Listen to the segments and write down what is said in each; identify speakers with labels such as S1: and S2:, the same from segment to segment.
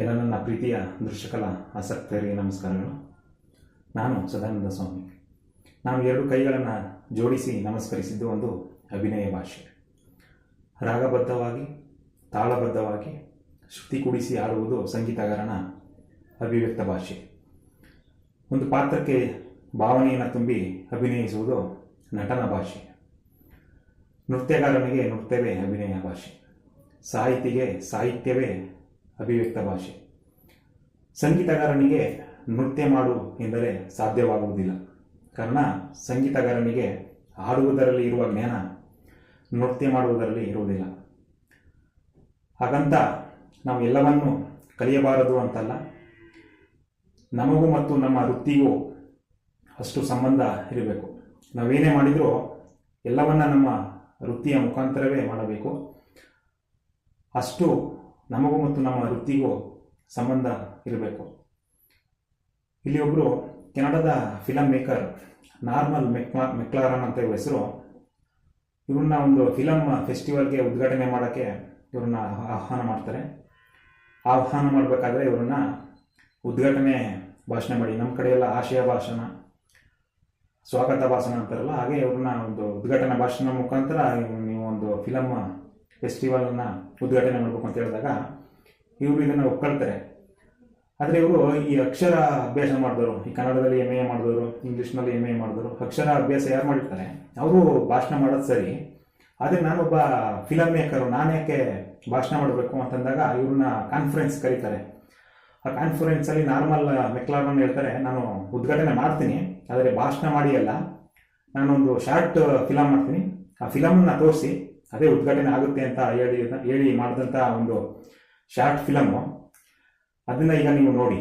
S1: ಎಲ್ಲ ನನ್ನ ಪ್ರೀತಿಯ ದೃಶ್ಯಕಲಾ ಆಸಕ್ತರಿಗೆ ನಮಸ್ಕಾರಗಳು. ನಾನು ಸದಾನಂದ ಸ್ವಾಮಿ. ನಾನು ಎರಡು ಕೈಗಳನ್ನು ಜೋಡಿಸಿ ನಮಸ್ಕರಿಸಿದ್ದು ಒಂದು ಅಭಿನಯ ಭಾಷೆ. ರಾಗಬದ್ಧವಾಗಿ, ತಾಳಬದ್ಧವಾಗಿ ಶ್ರುತಿ ಕೂಡಿಸಿ ಆಡುವುದು ಸಂಗೀತಗಾರನ ಅಭಿವ್ಯಕ್ತ ಭಾಷೆ. ಒಂದು ಪಾತ್ರಕ್ಕೆ ಭಾವನೆಯನ್ನು ತುಂಬಿ ಅಭಿನಯಿಸುವುದು ನಟನ ಭಾಷೆ. ನೃತ್ಯಗಾರನಿಗೆ ನೃತ್ಯವೇ ಅಭಿನಯ ಭಾಷೆ. ಸಾಹಿತಿಗೆ ಸಾಹಿತ್ಯವೇ ಅಭಿವ್ಯಕ್ತ ಭಾಷೆ. ಸಂಗೀತಗಾರನಿಗೆ ನೃತ್ಯ ಮಾಡು ಎಂದರೆ ಸಾಧ್ಯವಾಗುವುದಿಲ್ಲ. ಕಾರಣ, ಸಂಗೀತಗಾರನಿಗೆ ಹಾಡುವುದರಲ್ಲಿ ಇರುವ ಜ್ಞಾನ ನೃತ್ಯ ಮಾಡುವುದರಲ್ಲಿ ಇರುವುದಿಲ್ಲ. ಹಾಗಂತ ನಾವು ಎಲ್ಲವನ್ನು ಕಲಿಯಬಾರದು ಅಂತಲ್ಲ. ನಮಗೂ ಮತ್ತು ನಮ್ಮ ವೃತ್ತಿಗೂ ಅಷ್ಟು ಸಂಬಂಧ ಇರಬೇಕು. ನಾವೇನೇ ಮಾಡಿದರೂ ಎಲ್ಲವನ್ನ ನಮ್ಮ ವೃತ್ತಿಯ ಮುಖಾಂತರವೇ ಮಾಡಬೇಕು. ಅಷ್ಟು ನಮಗೂ ಮತ್ತು ನಮ್ಮ ವೃತ್ತಿಗೂ ಸಂಬಂಧ ಇರಬೇಕು. ಇಲ್ಲಿ ಒಬ್ಬರು ಕೆನಡಾದ ಫಿಲಮ್ ಮೇಕರ್ ನಾರ್ಮಲ್ ಮೆಕ್ಮಾ, ಮೆಕ್ಲಾರನ್ ಅಂತ ಹೆಸರು. ಇವ್ರನ್ನ ಒಂದು ಫಿಲಮ್ ಫೆಸ್ಟಿವಲ್ಗೆ ಉದ್ಘಾಟನೆ ಮಾಡೋಕ್ಕೆ ಇವ್ರನ್ನ ಆಹ್ವಾನ ಮಾಡ್ತಾರೆ. ಆಹ್ವಾನ ಮಾಡಬೇಕಾದ್ರೆ ಇವ್ರನ್ನ ಉದ್ಘಾಟನೆ ಭಾಷಣ ಮಾಡಿ. ನಮ್ಮ ಕಡೆಯೆಲ್ಲ ಆಶಯ ಭಾಷಣ, ಸ್ವಾಗತ ಭಾಷಣ ಅಂತಾರಲ್ಲ, ಹಾಗೆ ಇವ್ರನ್ನ ಒಂದು ಉದ್ಘಾಟನಾ ಭಾಷಣ ಮುಖಾಂತರ ನೀವು ಒಂದು ಫಿಲಮ್ ಫೆಸ್ಟಿವಲನ್ನು ಉದ್ಘಾಟನೆ ಮಾಡಬೇಕು ಅಂತ ಹೇಳಿದಾಗ, ಇವರು ಇದನ್ನು ಒಪ್ಕೊಳ್ತಾರೆ. ಆದರೆ ಇವರು ಈ ಅಕ್ಷರ ಅಭ್ಯಾಸ ಮಾಡಿದವರು, ಈ ಕನ್ನಡದಲ್ಲಿ ಎಂ ಎ ಮಾಡಿದವರು ಇಂಗ್ಲೀಷ್ನಲ್ಲಿ ಎಂ ಎ ಮಾಡಿದವರು, ಅಕ್ಷರ ಅಭ್ಯಾಸ ಯಾರು ಮಾಡಿರ್ತಾರೆ? ಅವರು ಭಾಷಣ ಮಾಡೋದು ಸರಿ, ಆದರೆ ನಾನೊಬ್ಬ ಫಿಲಮ್ ಮೇಕರು ನಾನು ಯಾಕೆ ಭಾಷಣ ಮಾಡಬೇಕು ಅಂತಂದಾಗ ಇವ್ರನ್ನ ಕಾನ್ಫರೆನ್ಸ್ ಕರೀತಾರೆ. ಆ ಕಾನ್ಫರೆನ್ಸಲ್ಲಿ ನಾರ್ಮಲ್ ಮೆಕ್ಲಾರನ್ ಹೇಳ್ತಾರೆ, ನಾನು ಉದ್ಘಾಟನೆ ಮಾಡ್ತೀನಿ, ಆದರೆ ಭಾಷಣ ಮಾಡಿ ಅಲ್ಲ, ನಾನೊಂದು ಶಾರ್ಟ್ ಫಿಲಮ್ ಮಾಡ್ತೀನಿ. ಆ ಫಿಲಮ್ನ ತೋರಿಸಿ ಅದೇ ಉದ್ಘಾಟನೆ ಆಗುತ್ತೆ ಅಂತ ಹೇಳಿ ಹೇಳಿ ಮಾಡಿದಂಥ ಒಂದು ಶಾರ್ಟ್ ಫಿಲಮು ಅದನ್ನ ಈಗ ನೀವು ನೋಡಿ.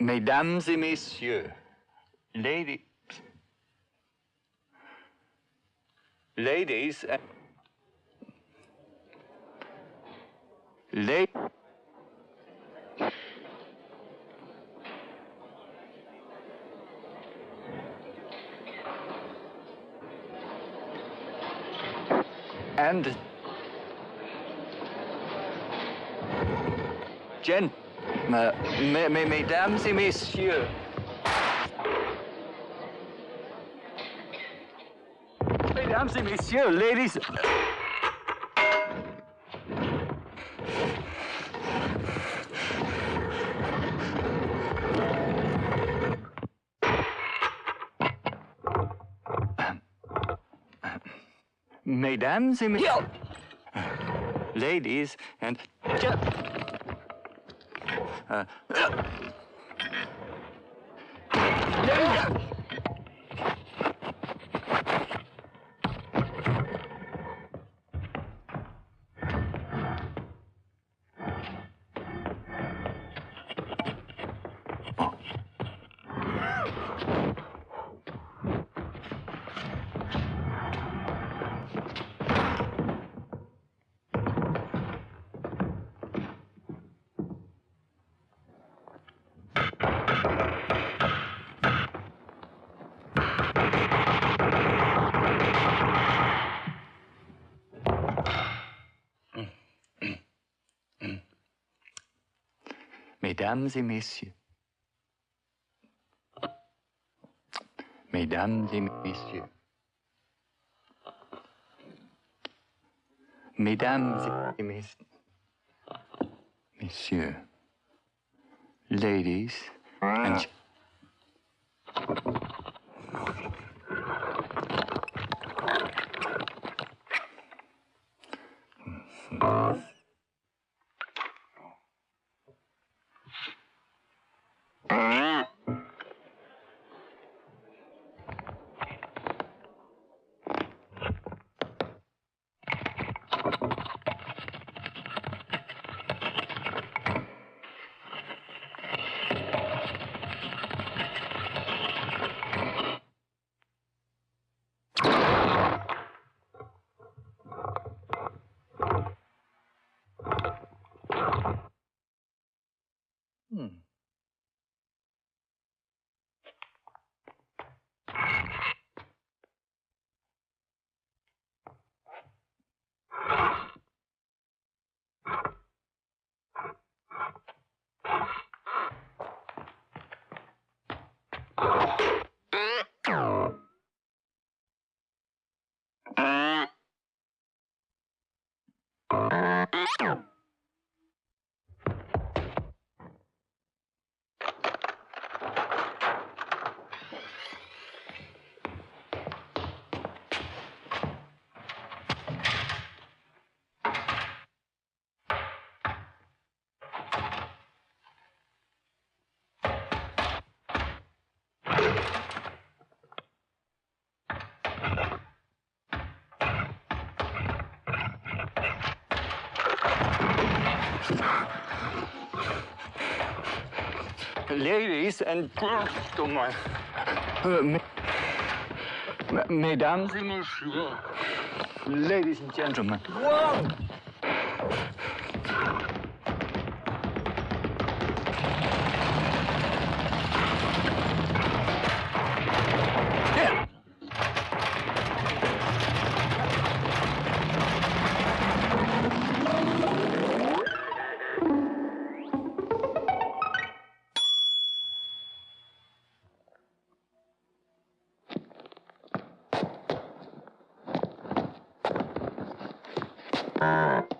S2: Mesdames et messieurs, ladies, ladies, and- la- and gent, me- me- mesdames et messieurs. Mesdames et messieurs, ladies. Mesdames et messieurs. Ladies and uh, Mesdames et messieurs. Mesdames et messieurs. Mesdames et messieurs. Messieurs. Ladies and hmm. Thank you. Ladies and gentlemen. Uh, me- me- mesdames. Ladies and gentlemen. Uh...